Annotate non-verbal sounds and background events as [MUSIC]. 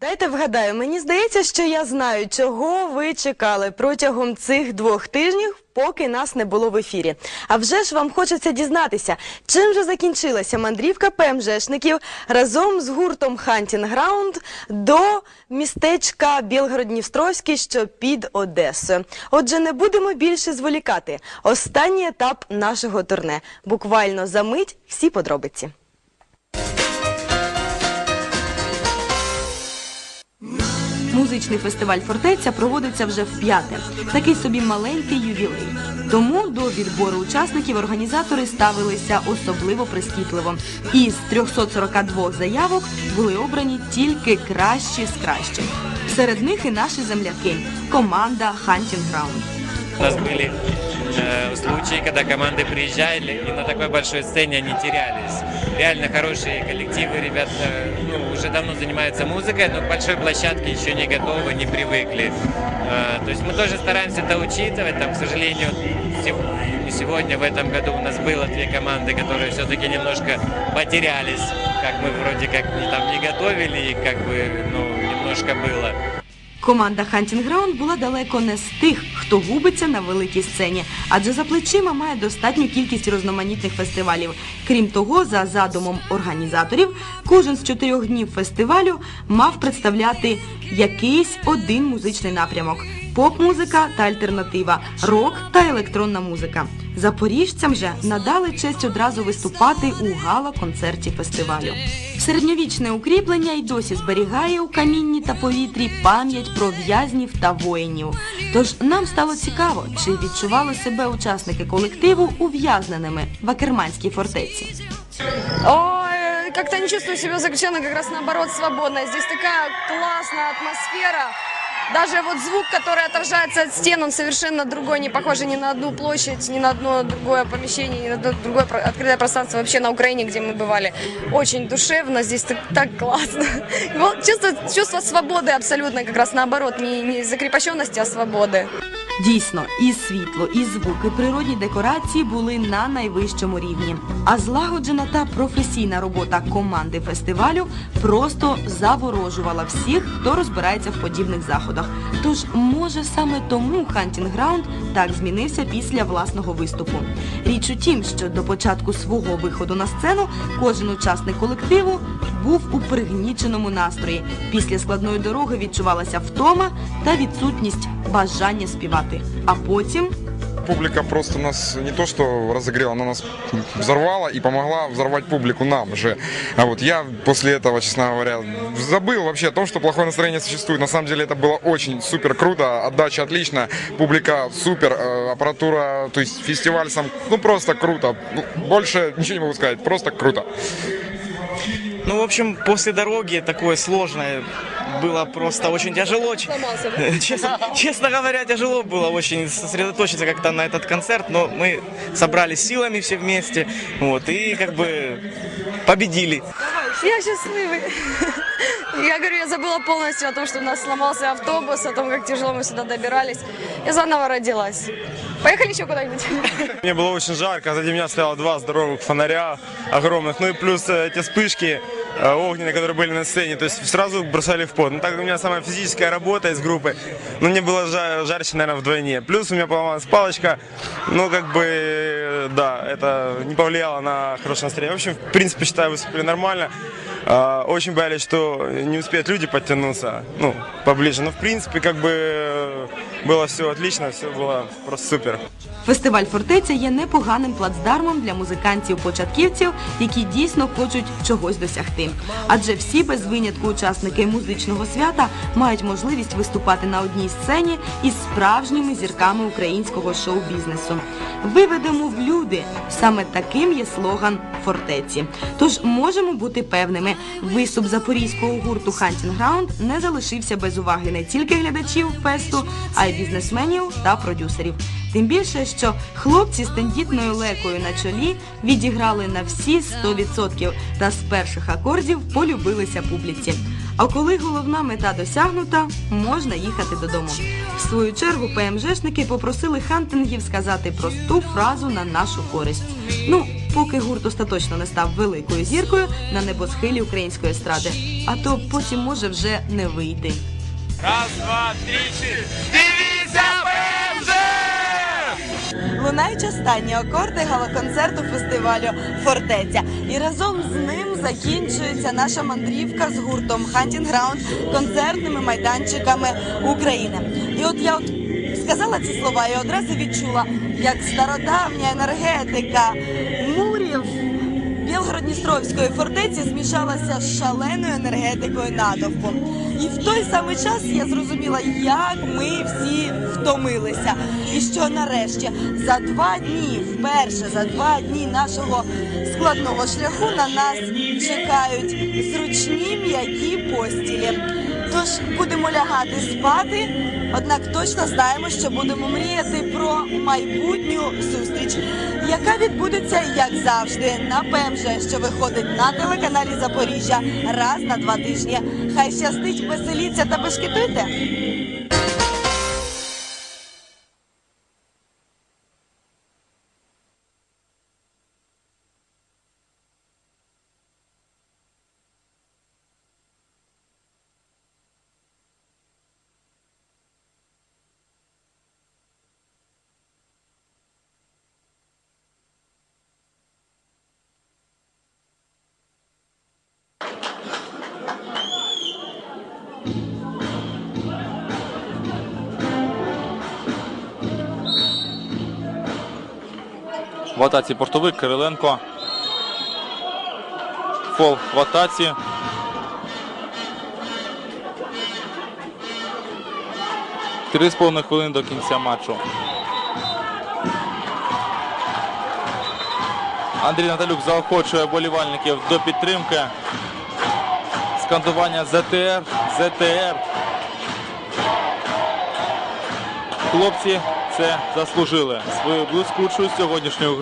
Дайте вгадаю, мені здається, що я знаю, чого ви чекали протягом цих двох тижнів, поки нас не було в ефірі. А вже ж вам хочеться дізнатися, чим же закінчилася мандрівка ПМЖшників разом з гуртом Ground до містечка Білгород-Дністровський, що під Одесою. Отже, не будемо більше зволікати. Останній етап нашого турне. Буквально за мить всі подробиці. Музичний фестиваль Фортеця проводиться вже в п'яте. Такий собі маленький ювілей. Тому до відбору учасників організатори ставилися особливо прискіпливо. Із 342 заявок були обрані тільки кращі з кращих. Серед них і наші земляки команда Hunting Ground. У нас были э, случаи, когда команды приезжали и на такой большой сцене они терялись. Реально хорошие коллективы, ребят э, ну, уже давно занимаются музыкой, но к большой площадке еще не готовы, не привыкли. Э, то есть мы тоже стараемся это учитывать. Там, к сожалению, сегодня, в этом году у нас было две команды, которые все-таки немножко потерялись, как мы вроде как там не готовили, и как бы ну, немножко было. Команда Hunting Ground була далеко не з тих, хто губиться на великій сцені, адже за плечима має достатню кількість різноманітних фестивалів. Крім того, за задумом організаторів, кожен з чотирьох днів фестивалю мав представляти якийсь один музичний напрямок: поп-музика та альтернатива, рок та електронна музика. Запоріжцям же надали честь одразу виступати у гала-концерті фестивалю. Середньовічне укріплення й досі зберігає у камінні та повітрі пам'ять про в'язнів та воїнів. Тож нам стало цікаво, чи відчували себе учасники колективу ув'язненими в Акерманській фортеці. Ой, как-то не чувствую себя заключенной, как раз наоборот свободно. Здесь такая классная атмосфера. Даже вот звук, который отражается от стен, он совершенно другой, не похожий ни на одну площадь, ни на одно другое помещение, ни на одно другое про- открытое пространство вообще на Украине, где мы бывали. Очень душевно, здесь так, так классно. [LAUGHS] Вот чувство, чувство свободы абсолютно, как раз наоборот, не, не закрепощенности, а свободы. Дійсно, і світло, і звук, і природні декорації були на найвищому рівні. А злагоджена та професійна робота команди фестивалю просто заворожувала всіх, хто розбирається в подібних заходах. Тож, може, саме тому Ground так змінився після власного виступу. Річ у тім, що до початку свого виходу на сцену кожен учасник колективу був у пригніченому настрої. Після складної дороги відчувалася втома та відсутність бажання співати. А потім Публика просто нас не то что разогрела, она нас взорвала и помогла взорвать публику нам же. А вот я после этого, честно говоря, забыл вообще о том, что плохое настроение существует. На самом деле это было очень супер круто, отдача отличная, публика супер, э, аппаратура, то есть фестиваль сам, ну просто круто. Ну, Больше ничего не могу сказать, просто круто. Ну, в общем, после дороги такое сложное было просто очень тяжело. Ч- [LAUGHS] Честно, честно говоря, тяжело было очень сосредоточиться как-то на этот концерт, но мы собрались силами все вместе, вот, и как бы победили. Я счастливый. Я говорю, я забыла полностью о том, что у нас сломался автобус, о том, как тяжело мы сюда добирались. Я заново родилась. Поехали еще куда-нибудь. Мне было очень жарко, сзади меня стояло два здоровых фонаря огромных, ну и плюс э, эти вспышки э, огненные, которые были на сцене, то есть сразу бросали в пот. Ну так как у меня самая физическая работа из группы, ну мне было жа- жарче, наверное, вдвойне. Плюс у меня поломалась палочка, ну как бы, да, это не повлияло на хорошее настроение. В общем, в принципе, считаю, выступили нормально. Очень боялись, что не успеют люди подтянуться, ну, поближе. Но, в принципе, как бы э, было все отлично, все было просто супер. Фестиваль фортеця є непоганим плацдармом для музикантів-початківців, які дійсно хочуть чогось досягти. Адже всі без винятку учасники музичного свята мають можливість виступати на одній сцені із справжніми зірками українського шоу-бізнесу. Виведемо в люди. Саме таким є слоган фортеці. Тож можемо бути певними, виступ запорізького гурту Hunting Ground не залишився без уваги не тільки глядачів фесту, а й бізнесменів та продюсерів. Тим більше, що хлопці з тендітною лекою на чолі відіграли на всі 100% та з перших акордів полюбилися публіці. А коли головна мета досягнута, можна їхати додому. В свою чергу ПМЖшники попросили хантингів сказати просту фразу на нашу користь. Ну, поки гурт остаточно не став великою зіркою на небосхилі української естради. А то потім може вже не вийти. Раз, два, три, четыре. Дивіться ПМЖ! Лунають останні акорди галоконцерту фестивалю Фортеця. І разом з ним закінчується наша мандрівка з гуртом Hunting Ground концертними майданчиками України. І от я от сказала ці слова і одразу відчула, як стародавня енергетика мурів Білгород-Дністровської фортеці змішалася з шаленою енергетикою натовпу. І в той самий час я зрозуміла, як ми всі втомилися. І що нарешті за два дні, вперше за два дні нашого складного шляху на нас чекають зручні м'які постілі. Тож будемо лягати спати, однак точно знаємо, що будемо мріяти про майбутню зустріч, яка відбудеться, як завжди, на ПМЖ, що виходить на телеканалі Запоріжжя раз на два тижні. Хай щастить, веселіться та бешкетуйте! В атаці портовик Кириленко. Фол в атаці. Три з половиною хвилини до кінця матчу. Андрій Наталюк заохочує болівальників до підтримки. Скандування ЗТР, ЗТР. Хлопці це заслужили свою блискучу сьогоднішню гру.